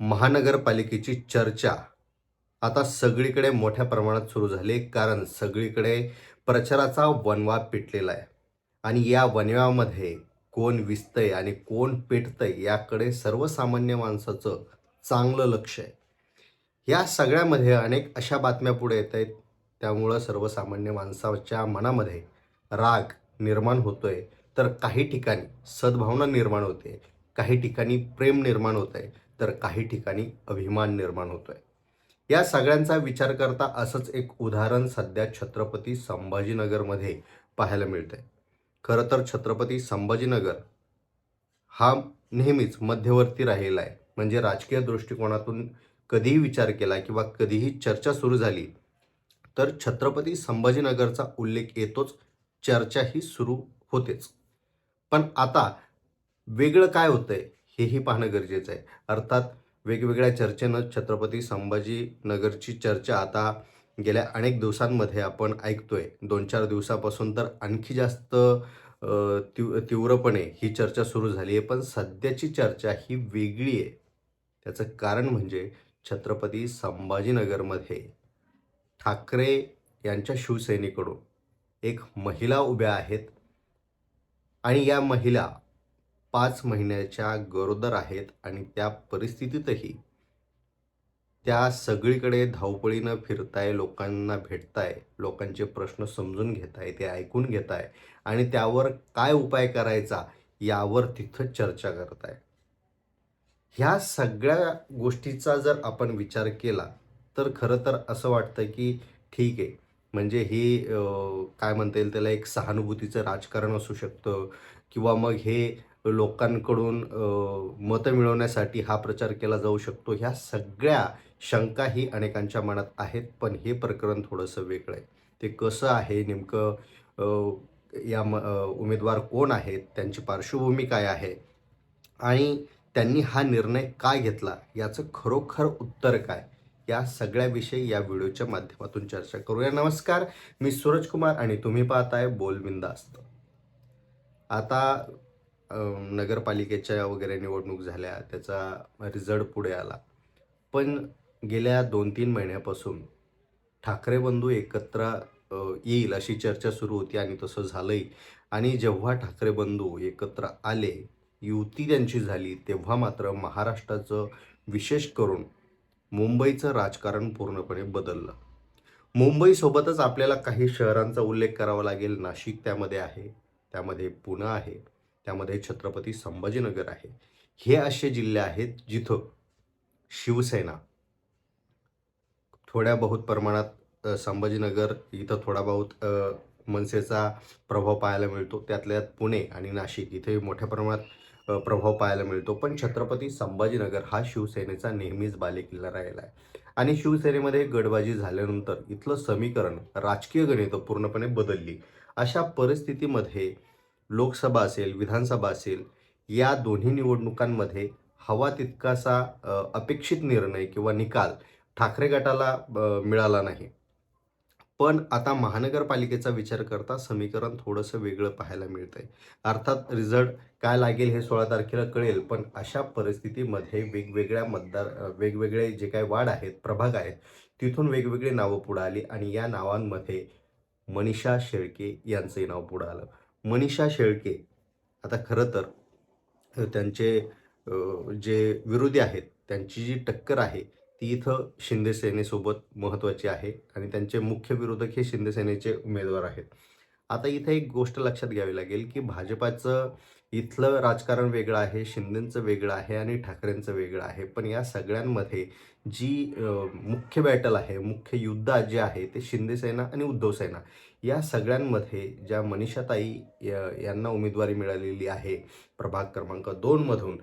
महानगरपालिकेची चर्चा आता सगळीकडे मोठ्या प्रमाणात सुरू झाली आहे, कारण सगळीकडे प्रचाराचा वनवा पेटलेला आहे. आणि या वनव्यामध्ये कोण विस्तय आणि कोण पेटतंय याकडे सर्वसामान्य माणसाचं चांगलं लक्ष आहे. या सगळ्यामध्ये अनेक अशा बातम्या पुढे येत आहेत त्यामुळं सर्वसामान्य माणसाच्या मनामध्ये राग निर्माण होतोय. तर काही ठिकाणी सद्भावना निर्माण होते काही ठिकाणी प्रेम निर्माण होत आहे तर काही ठिकाणी अभिमान निर्माण होतोय. या सगळ्यांचा विचार करता असंच एक उदाहरण सध्या छत्रपती संभाजीनगरमध्ये पाहायला मिळतंय. खरं तर छत्रपती संभाजीनगर हा नेहमीच मध्यवर्ती राहिला आहे म्हणजे राजकीय दृष्टिकोनातून कधीही विचार केला किंवा कधीही चर्चा सुरू झाली तर छत्रपती संभाजीनगरचा उल्लेख येतोच चर्चाही सुरू होतेच. पण आता वेगळं काय होतंय? हेही पाहणं गरजेचं आहे. अर्थात वेगवेगळ्या चर्चेनं छत्रपती संभाजीनगरची चर्चा आता गेल्या अनेक दिवसांमध्ये आपण ऐकतोय. दोन चार दिवसापासून तर आणखी जास्त तीव तीव्रपणे ही चर्चा सुरू झाली आहे. पण सध्याची चर्चा ही वेगळी आहे. त्याचं कारण म्हणजे छत्रपती संभाजीनगरमध्ये ठाकरे यांच्या शिवसेनेकडून एक महिला उभ्या आहेत. आणि या महिला पाच महिन्याच्या गरोदर आहेत आणि त्या परिस्थितीतही त्या सगळीकडे धावपळीनं फिरताय लोकांना भेटताय लोकांचे प्रश्न समजून घेताय ते ऐकून घेताय आणि त्यावर काय उपाय करायचा यावर तिथं चर्चा करताय. ह्या सगळ्या गोष्टीचा जर आपण विचार केला तर खरं तर असं वाटतं की ठीक आहे. म्हणजे ही काय म्हणता येईल त्याला एक सहानुभूतीचं राजकारण असू शकतं किंवा मग हे लोकांकडून मतं मिळवण्यासाठी हा प्रचार केला जाऊ शकतो ह्या सगळ्या शंका ही अनेकांच्या मनात आहेत पण हे प्रकरण थोडंसं वेगळं आहे. ते कसं आहे नेमकं या म उमेदवार कोण आहेत त्यांची पार्श्वभूमी काय आहे आणि त्यांनी हा निर्णय काय घेतला याचं खरोखर उत्तर काय? या सगळ्याविषयी या व्हिडिओच्या माध्यमातून चर्चा करूया. नमस्कार मी सूरज कुमार आणि तुम्ही पाहताय बोलबिंदास्त. आता नगरपालिकेच्या वगैरे निवडणूक झाल्या त्याचा रिझल्ट पुढे आला. पण गेल्या दोन तीन महिन्यापासून ठाकरे बंधू एकत्र येईल अशी चर्चा सुरू होती आणि तसं झालंही आणि जेव्हा ठाकरे बंधू एकत्र आले युती त्यांची झाली तेव्हा मात्र महाराष्ट्राचं विशेष करून मुंबईचं राजकारण पूर्णपणे बदललं. मुंबईसोबतच आपल्याला काही शहरांचा उल्लेख करावा लागेल. नाशिक त्यामध्ये आहे. त्यामध्ये पुणे आहे त्यामध्ये छत्रपती संभाजीनगर आहे. हे असे जिल्हे आहेत जिथं शिवसेना थोड्या बहुत प्रमाणात संभाजीनगर इथं थोडा बहुत मनसेचा प्रभाव पाहायला मिळतो. त्यातल्या पुणे आणि नाशिक इथे मोठ्या प्रमाणात प्रभाव पाहायला मिळतो. पण छत्रपती संभाजीनगर हा शिवसेनेचा नेहमीच बालेकिल्ला राहिला आहे. आणि शिवसेनेमध्ये गडबाजी झाल्यानंतर इथलं समीकरण राजकीय गणितं पूर्णपणे बदलली. अशा परिस्थितीमध्ये लोकसभा असेल विधानसभा असेल या दोन्ही निवडणुकांमध्ये हवा तितकासा अपेक्षित निर्णय किंवा निकाल ठाकरे गटाला मिळाला नाही. पण आता महानगरपालिकेचा विचार करता समीकरण थोडंसं वेगळं पाहायला मिळतंय. अर्थात रिझल्ट काय लागेल हे सोळा तारखेला कळेल पण अशा परिस्थितीमध्ये वेगवेगळ्या मतदार वेगवेगळे जे काही वाढ आहेत प्रभाग आहेत तिथून वेगवेगळी नावं पुढं आली आणि या नावांमध्ये मनीषा शेळके यांचंही नाव पुढं आलं. मनीषा शेळके आता खरं तर त्यांचे जे विरोधी आहेत त्यांची जी टक्कर आहे ती इथं शिंदेसेनेसोबत महत्त्वाची आहे आणि त्यांचे मुख्य विरोधक हे शिंदेसेनेचे उमेदवार आहेत. आता इथे एक गोष्ट लक्षात घ्यावी लागेल की भाजपाचं इथलं राजकारण वेगळं आहे शिंदेचं वेगळं आहे आणि ठाकरेंचं वेगळं आहे. पण या सगळ्यांमध्ये जी मुख्य बॅटल आहे मुख्य युद्ध जे आहे ते शिंदे सेना आणि उद्धव सेना. या सगळ्यांमध्ये ज्या मनीषाताई यांना उमेदवारी मिळालेली आहे प्रभाग क्रमांक दोनमधून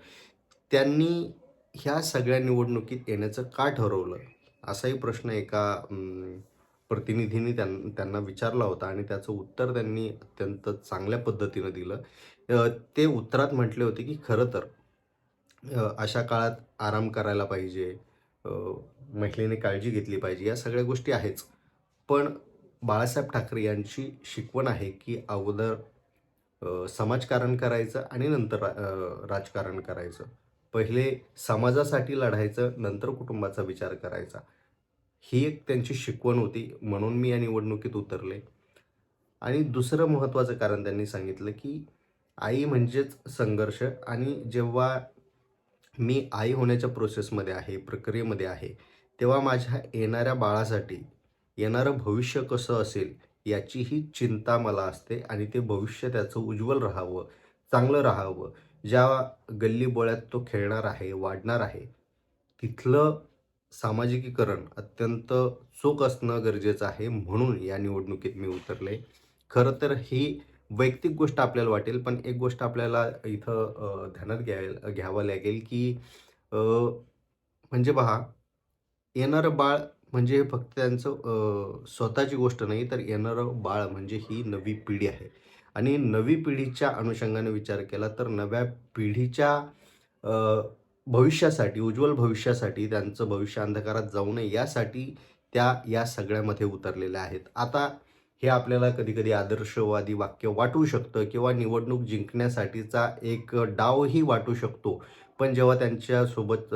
त्यांनी ह्या सगळ्या निवडणुकीत येण्याचं का ठरवलं? असाही प्रश्न एका प्रतिनिधींनी त्यां त्यांना विचारला होता आणि त्याचं उत्तर त्यांनी अत्यंत चांगल्या पद्धतीनं दिलं. ते उत्तरात म्हटले होते की खरं तर अशा काळात आराम करायला पाहिजे महिलेने काळजी घेतली पाहिजे या सगळ्या गोष्टी आहेच. पण बाळासाहेब ठाकरे यांची शिकवण आहे की अगोदर समाजकारण करायचं आणि नंतर राजकारण करायचं. पहिले समाजासाठी लढायचं नंतर कुटुंबाचा विचार करायचा. ही एक त्यांची शिकवण होती. म्हणून मी या निवडणुकीत उतरले. आणि दुसरं महत्त्वाचं कारण त्यांनी सांगितलं की आई म्हणजेच संघर्ष. आणि जेव्हा मी आई होण्याच्या प्रोसेसमध्ये आहे प्रक्रियेमध्ये आहे तेव्हा माझ्या येणाऱ्या बाळासाठी येणारं भविष्य कसं असेल याचीही चिंता मला असते. आणि ते भविष्य त्याचं उज्ज्वल राहावं चांगलं राहावं. ज्या गल्लीबोळ्यात तो खेळणार आहे वाढणार आहे तिथलं सामाजिकीकरण अत्यंत चोख असणं गरजेचं आहे म्हणून या निवडणुकीत मी उतरले. खरं तर ही वैयक्तिक गोष्ट आपल्याला वाटेल पण एक गोष्ट आपल्याला इथं ध्यानात घ्यायला घ्यावं लागेल की म्हणजे पहा येणारं बाळ म्हणजे फक्त त्यांचं स्वतःची गोष्ट नाही तर येणारं बाळ म्हणजे ही नवी पिढी आहे. आणि नवी पिढीच्या अनुषंगाने विचार केला तर नव्या पिढीच्या भविष्यासाठी उज्ज्वल भविष्यासाठी त्यांचं भविष्य अंधकारात जाऊ नये यासाठी त्या या सगळ्यामध्ये उतरलेल्या आहेत. आता हे आपल्याला कधीकधी आदर्शवादी वाक्य वाटू शकतं किंवा निवडणूक जिंकण्यासाठीचा एक डावही वाटू शकतो. पण जेव्हा त्यांच्यासोबत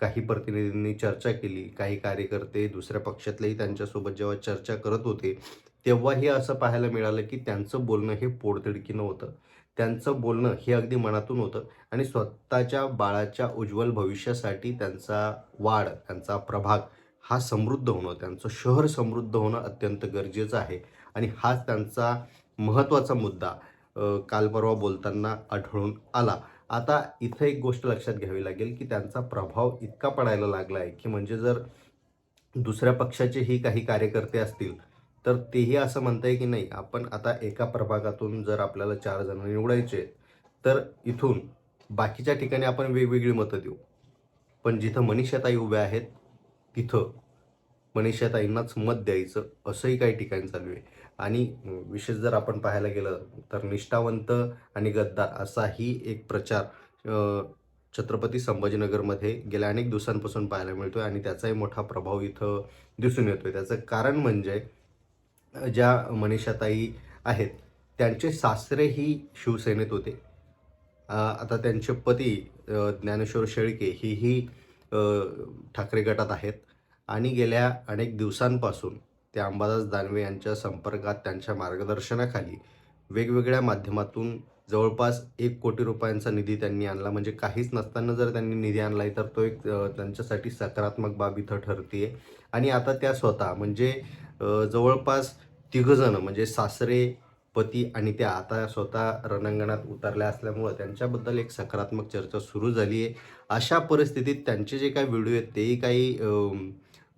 काही प्रतिनिधींनी चर्चा केली काही कार्यकर्ते दुसऱ्या पक्षातलेही त्यांच्यासोबत जेव्हा चर्चा करत होते तेव्हाही असं पाहायला मिळालं की त्यांचं बोलणं हे पोडतिडकीनं होतं. त्यांचं बोलणं हे अगदी मनातून होतं. आणि स्वतःच्या बाळाच्या उज्ज्वल भविष्यासाठी त्यांचा वाढ त्यांचा प्रभाग हा समृद्ध होणं त्यांचं शहर समृद्ध होणं अत्यंत गरजेचं आहे. आणि हाच त्यांचा महत्त्वाचा मुद्दा कालपरवा काल परवा बोलताना आढळून आला. आता इथं एक गोष्ट लक्षात घ्यावी लागेल की त्यांचा प्रभाव इतका पडायला लागला आहे की म्हणजे जर दुसऱ्या पक्षाचेही काही कार्यकर्ते असतील तर तेही असं म्हणताय की नाही आपण आता एका प्रभागातून जर आपल्याला चार जण निवडायचे तर इथून बाकीच्या ठिकाणी आपण वेगवेगळी मतं देऊ. पण जिथं मनीषाताई उभ्या आहेत तिथं मनीषाताईंनाच मत द्यायचं असंही काही ठिकाणी चालू आहे. आणि विशेष जर आपण पाहायला गेलं तर निष्ठावंत आणि गद्दार असाही एक प्रचार छत्रपती संभाजीनगरमध्ये गेल्या अनेक दिवसांपासून पाहायला मिळतो आहे आणि त्याचाही मोठा प्रभाव इथं दिसून येतो आहे त्याचं कारण म्हणजे ज्या मनीषाताई आहेत त्यांचे सासरेही शिवसेनेत होते. आता त्यांचे पती ज्ञानेश्वर शेळके हेही ठाकरे गटात आहेत. आणि गेल्या अनेक दिवसांपासून ते अंबादास दानवे यांच्या संपर्कात त्यांच्या मार्गदर्शनाखाली वेगवेगळ्या माध्यमातून जवळपास एक कोटी रुपयांचा निधी त्यांनी आणला. म्हणजे काहीच नसताना जर त्यांनी निधी आणलाय तर तो एक त्यांच्यासाठी सकारात्मक बाब इथं ठरते आणि आता त्या स्वतः म्हणजे जवळपास तिघंजणं म्हणजे सासरे पती आणि त्या आता स्वतः रणांगणात उतरल्या असल्यामुळं त्यांच्याबद्दल एक सकारात्मक चर्चा सुरू झाली आहे अशा परिस्थितीत त्यांचे जे काही व्हिडिओ आहेत तेही काही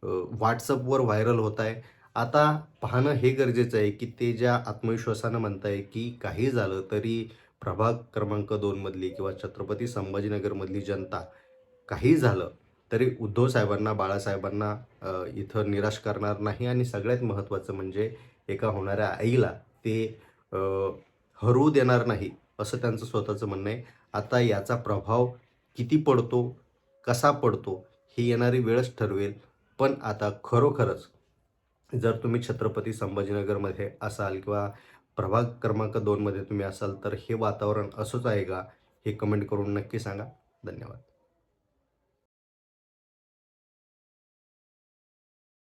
व्हॉट्सअपवर व्हायरल होत आहे आता पाहणं हे गरजेचं आहे की ते ज्या आत्मविश्वासानं म्हणताय की काही झालं तरी प्रभाग क्रमांक दोनमधली किंवा छत्रपती संभाजीनगरमधली जनता काही झालं तरी उद्धव साहेबांना बाळासाहेबांना इथं निराश करणार नाही आणि सगळ्यात महत्त्वाचं म्हणजे एका होणाऱ्या आईला ते हरवू हरू देणार नाही असं त्यांचं स्वतःचं म्हणणं आहे. आता याचा प्रभाव किती पडतो कसा पडतो हे येणारी वेळच ठरवेल. पण आता खरोखरच जर तुम्ही छत्रपती संभाजीनगरमध्ये असाल किंवा प्रभाग क्रमांक दोनमध्ये तुम्ही असाल तर हे वातावरण असंच आहे का? हे कमेंट करून नक्की सांगा. धन्यवाद.